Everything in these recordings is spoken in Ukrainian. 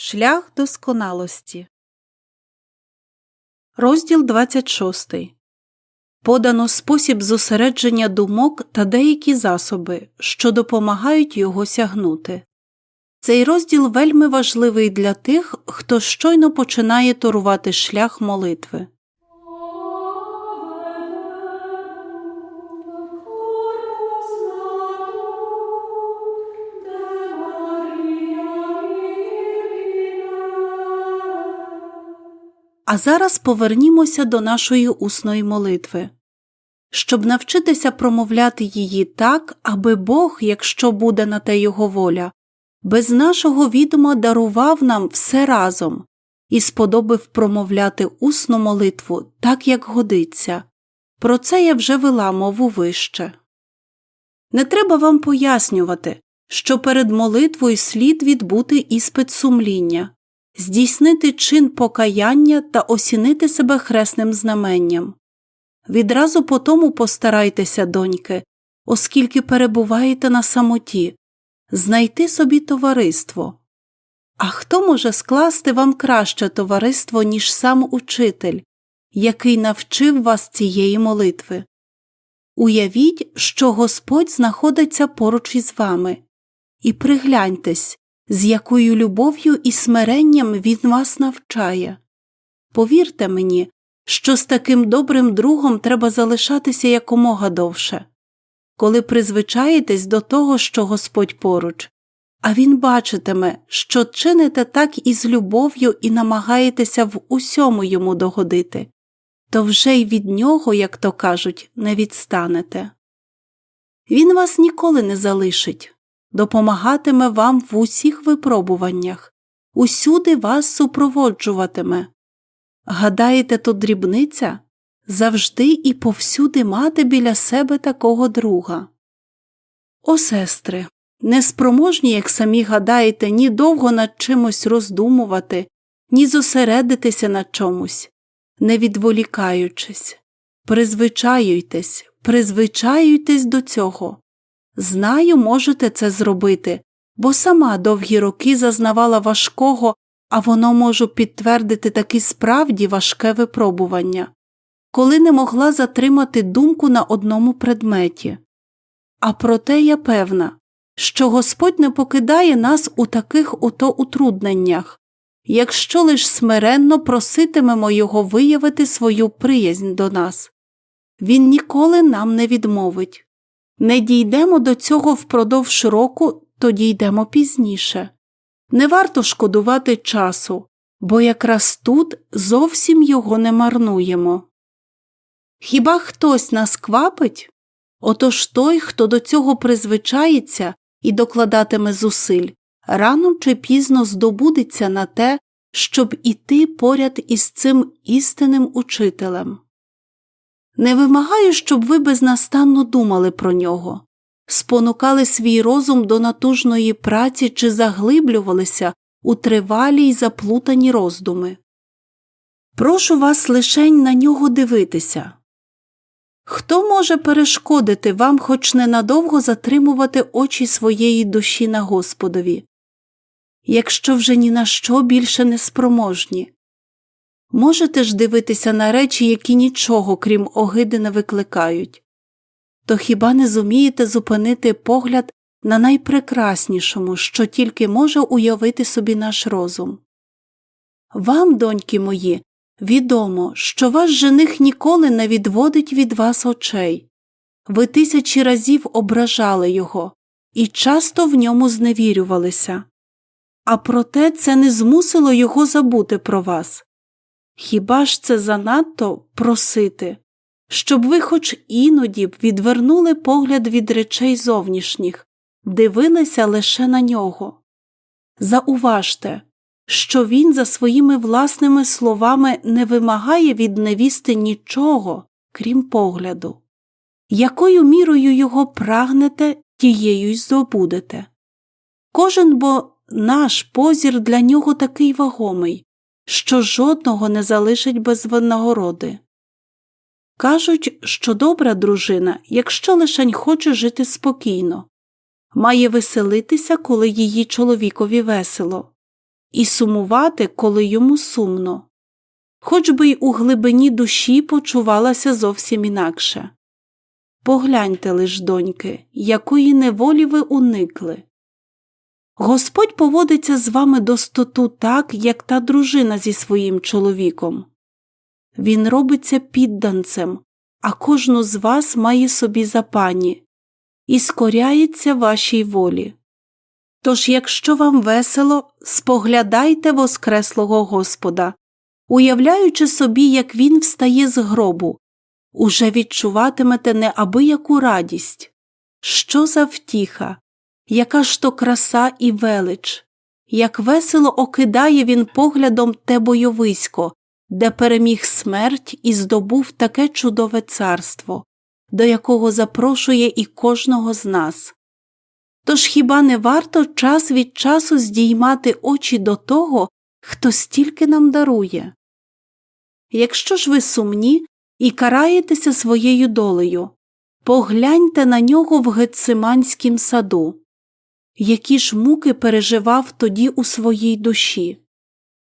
Шлях досконалості. Розділ 26. Подано спосіб зосередження думок та деякі засоби, що допомагають його сягнути. Цей розділ вельми важливий для тих, хто щойно починає торувати шлях молитви. А зараз повернімося до нашої усної молитви, щоб навчитися промовляти її так, аби Бог, якщо буде на те його воля, без нашого відома дарував нам все разом і сподобив промовляти усну молитву так, як годиться. Про це я вже вела мову вище. Не треба вам пояснювати, що перед молитвою слід відбути іспит сумління здійснити чин покаяння та осінити себе хресним знаменням. Відразу по тому постарайтеся, доньки, оскільки перебуваєте на самоті, знайти собі товариство. А хто може скласти вам краще товариство, ніж сам учитель, який навчив вас цієї молитви? Уявіть, що Господь знаходиться поруч із вами, і пригляньтесь, з якою любов'ю і смиренням він вас навчає. Повірте мені, що з таким добрим другом треба залишатися якомога довше. Коли призвичаєтесь до того, що Господь поруч, а він бачитиме, що чините так із любов'ю і намагаєтеся в усьому йому догодити, то вже й від нього, як то кажуть, не відстанете. Він вас ніколи не залишить, допомагатиме вам в усіх випробуваннях, усюди вас супроводжуватиме. Гадаєте, то дрібниця завжди і повсюди мати біля себе такого друга. О, сестри, неспроможні, як самі гадаєте, ні довго над чимось роздумувати, ні зосередитися на чомусь, не відволікаючись, призвичаюйтесь, призвичаюйтесь до цього. Знаю, можете це зробити, бо сама довгі роки зазнавала важкого, а воно можу підтвердити таки справді важке випробування, коли не могла затримати думку на одному предметі. А проте я певна, що Господь не покидає нас у таких ото утрудненнях, якщо лиш смиренно проситимемо Його виявити свою приязнь до нас. Він ніколи нам не відмовить. Не дійдемо до цього впродовж року, то дійдемо пізніше. Не варто шкодувати часу, бо якраз тут зовсім його не марнуємо. Хіба хтось нас квапить? Отож той, хто до цього призвичається і докладатиме зусиль, рано чи пізно здобудеться на те, щоб іти поряд із цим істинним учителем. Не вимагаю, щоб ви безнастанно думали про нього, спонукали свій розум до натужної праці чи заглиблювалися у тривалі й заплутані роздуми. Прошу вас лишень на нього дивитися. Хто може перешкодити вам хоч ненадовго затримувати очі своєї душі на Господові, якщо вже ні на що більше не спроможні? Можете ж дивитися на речі, які нічого, крім огиди, не викликають, то хіба не зумієте зупинити погляд на найпрекраснішому, що тільки може уявити собі наш розум? Вам, доньки мої, відомо, що ваш жених ніколи не відводить від вас очей. Ви тисячі разів ображали його і часто в ньому зневірювалися. А проте це не змусило його забути про вас. Хіба ж це занадто просити, щоб ви хоч іноді б відвернули погляд від речей зовнішніх, дивилися лише на нього? Зауважте, що він за своїми власними словами не вимагає від невісти нічого, крім погляду. Якою мірою його прагнете, тією й здобудете. Кожен бо наш позір для нього такий вагомий що жодного не залишить без винагороди. Кажуть, що добра дружина, якщо лишень хоче жити спокійно, має веселитися, коли її чоловікові весело. і сумувати, коли йому сумно, хоч би й у глибині душі почувалася зовсім інакше. Погляньте лиш, доньки, якої неволі ви уникли. Господь поводиться з вами достоту так, як та дружина зі своїм чоловіком. Він робиться підданцем, а кожну з вас має собі за пані і скоряється вашій волі. Тож, якщо вам весело, споглядайте воскреслого Господа, уявляючи собі, як він встає з гробу, уже відчуватимете неабияку радість. Що за втіха, яка ж то краса і велич, як весело окидає він поглядом те бойовисько, де переміг смерть і здобув таке чудове царство, до якого запрошує і кожного з нас. Тож хіба не варто час від часу здіймати очі до того, хто стільки нам дарує? Якщо ж ви сумні і караєтеся своєю долею, погляньте на нього в Гециманськім саду, які ж муки переживав тоді у своїй душі,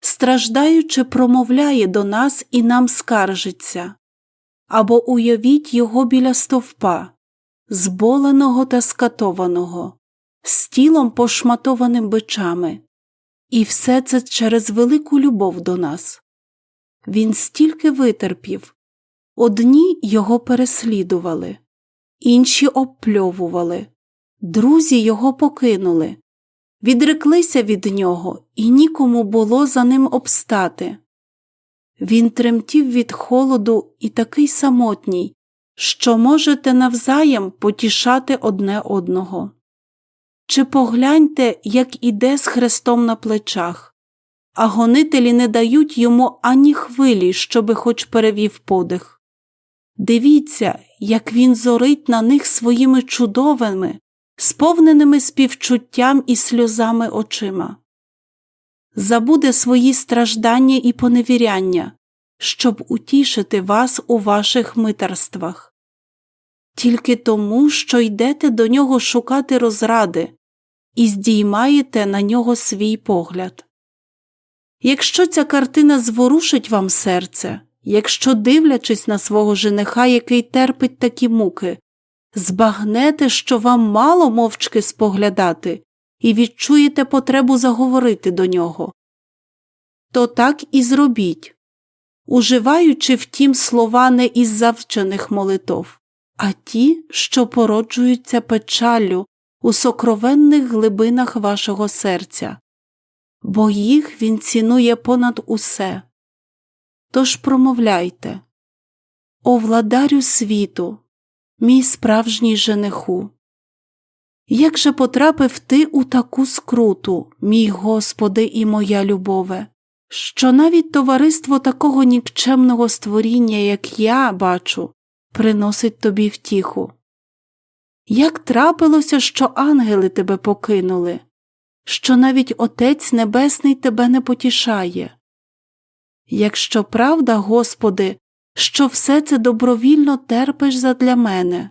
страждаючи, промовляє до нас і нам скаржиться, або уявіть його біля стовпа, зболеного та скатованого з тілом пошматованим бичами, і все це через велику любов до нас. Він стільки витерпів. Одні його переслідували, інші обпльовували, друзі його покинули, відреклися від нього, і нікому було за ним обстати. Він тремтів від холоду і такий самотній, що можете навзаєм потішати одне одного. Чи погляньте, як іде з хрестом на плечах, а гонителі не дають йому ані хвилі, щоби хоч перевів подих. Дивіться, як він зорить на них своїми чудовими, сповненими співчуттям і сльозами очима. Забуде свої страждання і поневіряння, щоб утішити вас у ваших митарствах. Тільки тому, що йдете до нього шукати розради, і здіймаєте на нього свій погляд. Якщо ця картина зворушить вам серце, якщо, дивлячись на свого жениха, який терпить такі муки, збагнете, що вам мало мовчки споглядати, і відчуєте потребу заговорити до нього, то так і зробіть, уживаючи втім слова не із завчених молитов, а ті, що породжуються печаллю у сокровенних глибинах вашого серця, бо їх він цінує понад усе. Тож промовляйте, О владарю світу, мій справжній жениху. Як же потрапив ти у таку скруту, мій Господи і моя любове, що навіть товариство такого нікчемного створіння, як я бачу, приносить тобі втіху? Як трапилося, що ангели тебе покинули, що навіть Отець Небесний тебе не потішає? Якщо правда, Господи, що все це добровільно терпиш задля мене,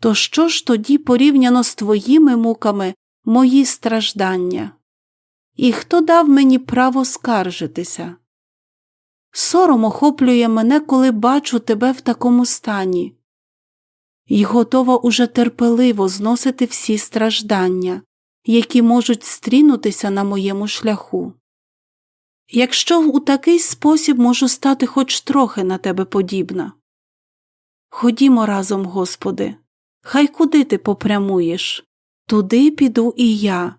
то що ж тоді порівняно з твоїми муками мої страждання? І хто дав мені право скаржитися? Сором охоплює мене, коли бачу тебе в такому стані і готова уже терпеливо зносити всі страждання, які можуть стрінутися на моєму шляху. Якщо у такий спосіб можу стати хоч трохи на тебе подібна. Ходімо разом, Господи, хай куди ти попрямуєш, туди піду і я.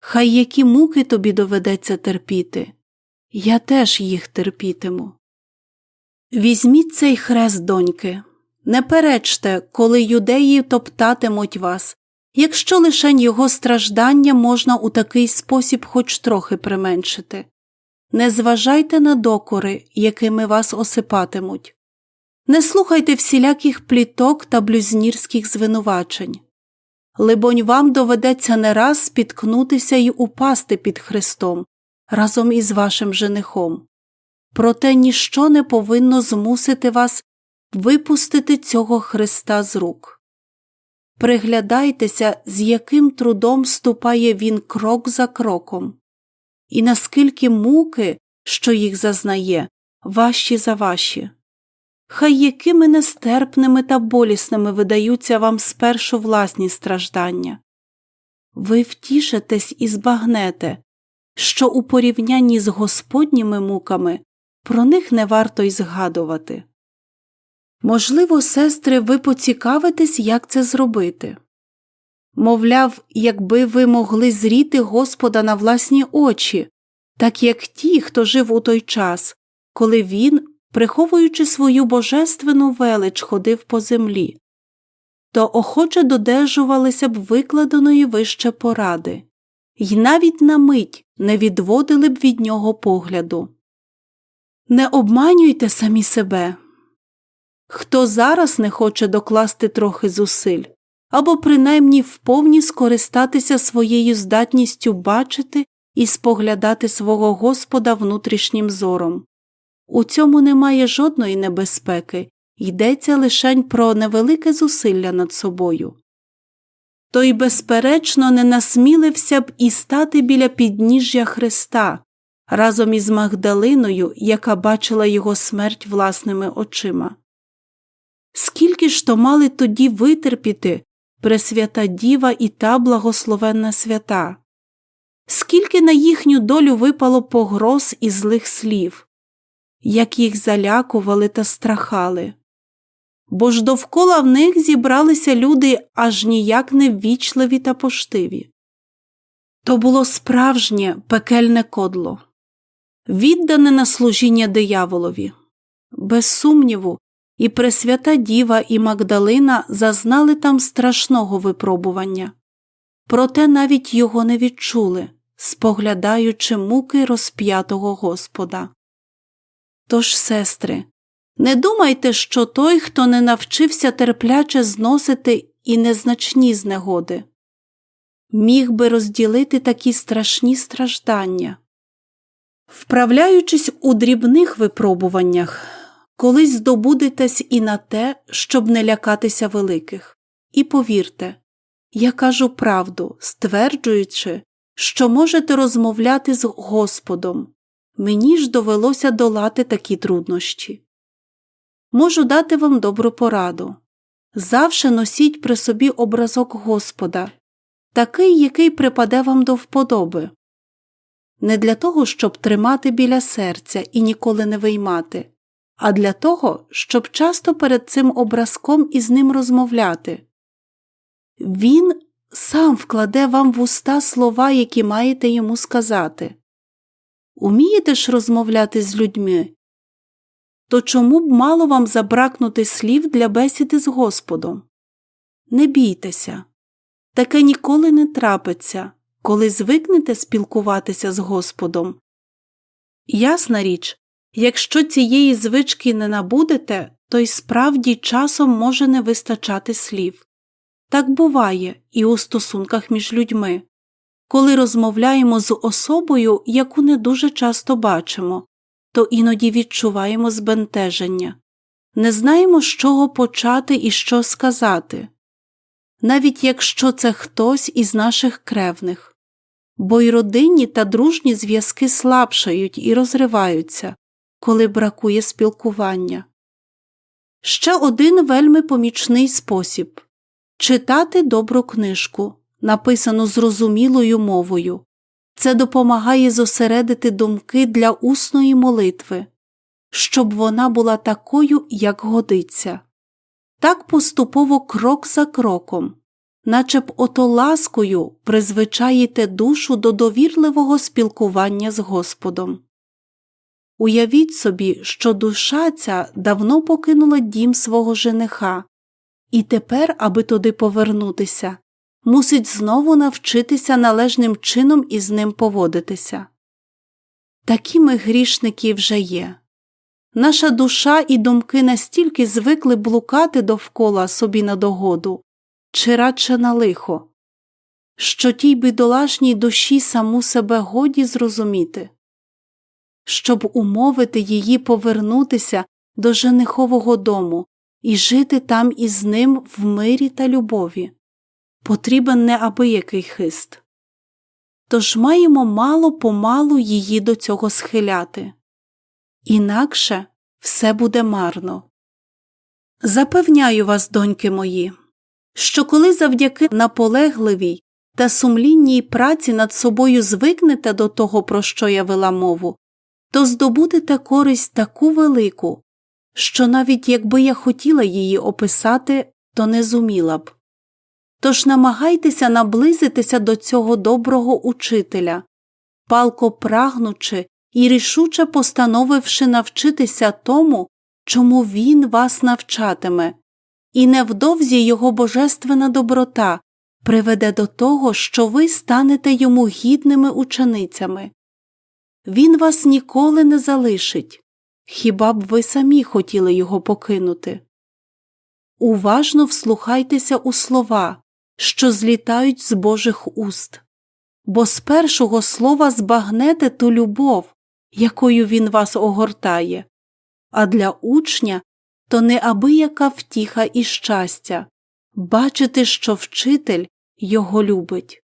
Хай які муки тобі доведеться терпіти, я теж їх терпітиму. Візьміть цей хрест, доньки, не перечте, коли юдеї топтатимуть вас, якщо лишень його страждання можна у такий спосіб хоч трохи применшити. Не зважайте на докори, якими вас осипатимуть. Не слухайте всіляких пліток та блюзнірських звинувачень. Либонь, вам доведеться не раз спіткнутися й упасти під Христом разом із вашим женихом. Проте ніщо не повинно змусити вас випустити цього Христа з рук. Приглядайтеся, з яким трудом ступає він крок за кроком. І наскільки муки, що їх зазнає, важчі за ваші. Хай якими нестерпними та болісними видаються вам спершу власні страждання. Ви втішитесь і збагнете, що у порівнянні з Господніми муками про них не варто й згадувати. Можливо, сестри, ви поцікавитесь, як це зробити. Мовляв, якби ви могли зріти Господа на власні очі, так як ті, хто жив у той час, коли він, приховуючи свою божественну велич, ходив по землі, то охоче додержувалися б викладеної вище поради, й навіть на мить не відводили б від нього погляду. Не обманюйте самі себе. Хто зараз не хоче докласти трохи зусиль, або принаймні вповні скористатися своєю здатністю бачити і споглядати свого Господа внутрішнім зором. У цьому немає жодної небезпеки, йдеться лишень про невелике зусилля над собою. Той, безперечно, не насмілився б і стати біля підніжжя Христа разом із Магдалиною, яка бачила його смерть власними очима. Скільки ж то мали тоді витерпіти Пресвята Діва і та благословенна свята, скільки на їхню долю випало погроз і злих слів, як їх залякували та страхали. Бо ж довкола в них зібралися люди аж ніяк не ввічливі та поштиві. То було справжнє пекельне кодло, віддане на служіння дияволові. Без сумніву, і Пресвята Діва і Магдалина зазнали там страшного випробування, проте навіть його не відчули, споглядаючи муки розп'ятого Господа. Тож, сестри, не думайте, що той, хто не навчився терпляче зносити і незначні знегоди, міг би розділити такі страшні страждання. Вправляючись у дрібних випробуваннях, колись здобудетесь і на те, щоб не лякатися великих. І повірте, я кажу правду, стверджуючи, що можете розмовляти з Господом. Мені ж довелося долати такі труднощі. Можу дати вам добру пораду. Завше носіть при собі образок Господа, такий, який припаде вам до вподоби. Не для того, щоб тримати біля серця і ніколи не виймати, а для того, щоб часто перед цим образком із ним розмовляти. Він сам вкладе вам в уста слова, які маєте йому сказати. Умієте ж розмовляти з людьми? То чому б мало вам забракнути слів для бесіди з Господом? Не бійтеся, таке ніколи не трапиться, коли звикнете спілкуватися з Господом. Ясна річ, Якщо цієї звички не набудете, то й справді часом може не вистачати слів. Так буває і у стосунках між людьми, коли розмовляємо з особою, яку не дуже часто бачимо, то іноді відчуваємо збентеження, не знаємо, з чого почати і що сказати, навіть якщо це хтось із наших кревних, бо й родинні та дружні зв'язки слабшають і розриваються коли бракує спілкування. Ще один вельми помічний спосіб читати добру книжку, написану зрозумілою мовою. Це допомагає зосередити думки для усної молитви, щоб вона була такою, як годиться. Так поступово крок за кроком, наче б ото ласкою призвичаїте душу до довірливого спілкування з Господом. Уявіть собі, що душа ця давно покинула дім свого жениха, і тепер, аби туди повернутися, мусить знову навчитися належним чином із ним поводитися. Такі ми грішники вже є. Наша душа і думки настільки звикли блукати довкола собі на догоду, чи радше на лихо, що тій бідолашній душі саму себе годі зрозуміти щоб умовити її повернутися до женихового дому і жити там із ним в мирі та любові. Потрібен неабиякий хист. тож маємо мало помалу її до цього схиляти. Інакше все буде марно. Запевняю вас, доньки мої, що коли завдяки наполегливій та сумлінній праці над собою звикнете до того, про що я вела мову, то здобудете користь таку велику, що навіть якби я хотіла її описати, то не зуміла б. Тож намагайтеся наблизитися до цього доброго учителя, палко прагнучи і рішуче постановивши навчитися тому, чому він вас навчатиме, і невдовзі його божественна доброта приведе до того, що ви станете йому гідними ученицями. Він вас ніколи не залишить, хіба б ви самі хотіли його покинути. Уважно вслухайтеся у слова, що злітають з Божих уст, бо з першого слова збагнете ту любов, якою він вас огортає, а для учня то неабияка втіха і щастя бачити, що вчитель його любить.